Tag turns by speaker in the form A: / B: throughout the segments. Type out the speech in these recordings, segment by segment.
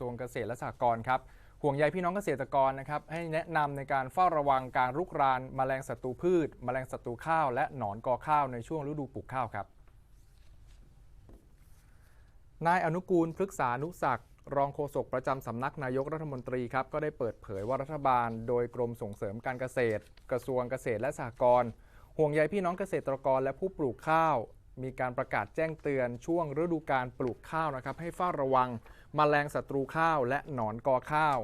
A: ทรวงเกษตรและสหกรณ์ครับห่วงใยพี่น้องเกษตรกรนะครับให้แนะนำในการเฝ้าระวังการรุกรานแมลงศัตรูพืชแมลงศัตรูข้าว และหนอนกอข้าวในช่วงฤดูปลูกข้าวครับนายอนุกูลพฤกษานุศักดิ์รองโฆษกประจำสำนักนายกรัฐมนตรีครับก็ได้เปิดเผยว่ารัฐบาล โดยกรมส่งเสริมการเกษตร กระทรวงเกษตรและสหกรณ์ห่วงใยพี่น้องเกษตรกรและผู้ปลูกข้าว มีการประกาศแจ้งเตือนช่วงฤดูการปลูกข้าวนะครับให้เฝ้าระวังมแมลงศัตรูข้าวและหนอนกอข้าว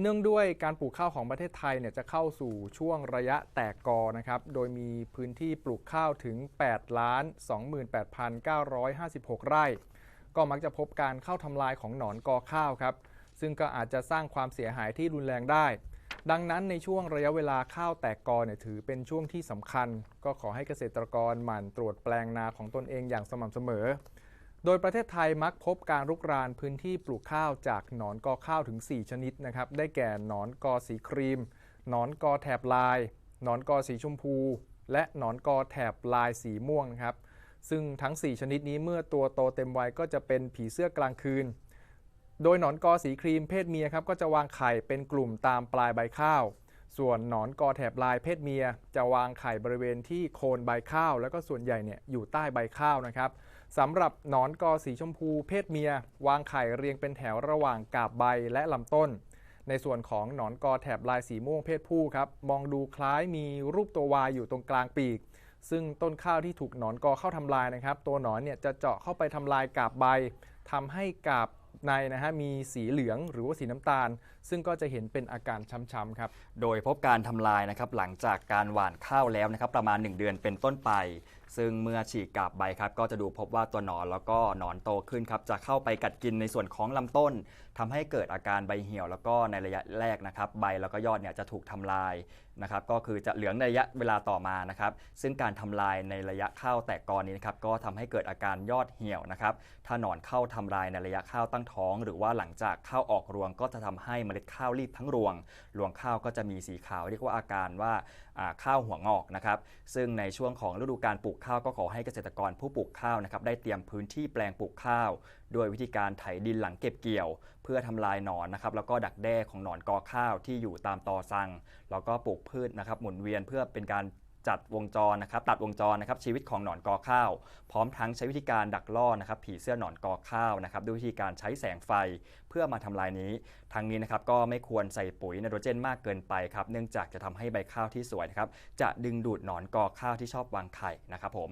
A: เนื่องด้วยการปลูกข้าวของประเทศไทยเนี่ยจะเข้าสู่ช่วงระยะแตกกอนะครับโดยมีพื้นที่ปลูกข้าวถึง8ล้าน28,956 ไร่ ก็มักจะพบการเข้าทำลายของหนอนกอข้าวครับซึ่งก็อาจจะสร้างความเสียหายที่รุนแรงได้ ดังนั้นในช่วงระยะเวลาข้าวแตกกอเนี่ยถือเป็นช่วงที่สำคัญ ก็ขอให้เกษตรกรหมั่นตรวจแปลงนาของตนเองอย่างสม่ำเสมอ โดยประเทศไทยมักพบการรุกรานพื้นที่ปลูกข้าวจากหนอนกอข้าวถึง 4 ชนิดนะครับ ได้แก่หนอนกอสีครีม หนอนกอแถบลาย หนอนกอสีชมพู และหนอนกอแถบลายสีม่วงนะครับ ซึ่งทั้ง 4 ชนิดนี้เมื่อตัวโตเต็มวัยก็จะเป็นผีเสื้อกลางคืน โดยหนอนกอสีครีมเพศเมียครับก็จะวางไข่เป็นกลุ่มตามปลายใบข้าว ส่วนหนอนกอแถบลายเพศเมีย จะวางไข่บริเวณที่โคนใบข้าว แล้วก็ส่วนใหญ่เนี่ยอยู่ใต้ใบข้าวนะครับสำหรับหนอนกอสีชมพูเพศเมีย วางไข่เรียงเป็นแถวระหว่างกาบใบและลำต้น ในส่วนของหนอนกอแถบลายสีม่วงเพศผู้ครับมองดูคล้ายมีรูปตัววายอยู่ตรงกลางปีก ซึ่งต้นข้าวที่ถูกหนอนกอเข้าทำลายนะครับ ตัวหนอนเนี่ยจะเจาะเข้าไปทำลายกาบใบทำให้กาบ ในนะฮะมีสีเหลืองหรือว่าสีน้ำตาล ซึ่งก็จะเห็นเป็นอาการช้ำๆครับ
B: โดยพบการทำลายนะครับหลังจากการหว่านข้าวแล้วนะครับประมาณ 1 เดือนเป็นต้นไป ซึ่งเมื่อฉีกกาบใบครับ ก็จะดูพบว่าตัวหนอนแล้วก็หนอนโตขึ้นครับ จะเข้าไปกัดกินในส่วนของลำต้นทำให้เกิดอาการใบเหี่ยว แล้วก็ในระยะแรกนะครับ ใบแล้วก็ยอดเนี่ยจะถูกทำลายนะครับ ก็คือจะเหลืองในระยะเวลาต่อมานะครับ ซึ่งการทำลายในระยะข้าวแตกกอนี้นะครับ ก็ทำให้เกิดอาการยอดเหี่ยวนะครับ ถ้าหนอนเข้าทำลายในระยะข้าวตั้งท้อง หรือว่าหลังจากข้าวออกรวง ก็จะทำให้เมล็ดข้าวรีบทั้งรวง รวงข้าวก็จะมีสีขาว เรียกว่าอาการว่าข้าวหัวงอกนะครับ ซึ่งในช่วงของฤดูการปลูกข้าวก็ขอให้เกษตรกรผู้ปลูกข้าวนะครับได้เตรียมพื้นที่แปลงปลูกข้าวโดยวิธีการไถดินหลังเก็บเกี่ยว เพื่อทำลายหนอนนะครับแล้วก็ดักแด้ของหนอนกอข้าวที่อยู่ตามตอสัง แล้วก็ปลูกพืชนะครับหมุนเวียนเพื่อเป็นการ จัดวงจรนะครับตัดวงจรนะครับชีวิตของหนอนกอข้าว พร้อมทั้งใช้วิธีการดักล่อนะครับผีเสื้อหนอนกอข้าวนะครับด้วยวิธีการใช้แสงไฟเพื่อมาทำลายนี้ทั้งนี้นะครับก็ไม่ควรใส่ปุ๋ยไนโตรเจนมากเกินไปครับเนื่องจากจะทำให้ใบข้าวที่สวยนะครับจะดึงดูดหนอนกอข้าวที่ชอบวางไข่นะครับผม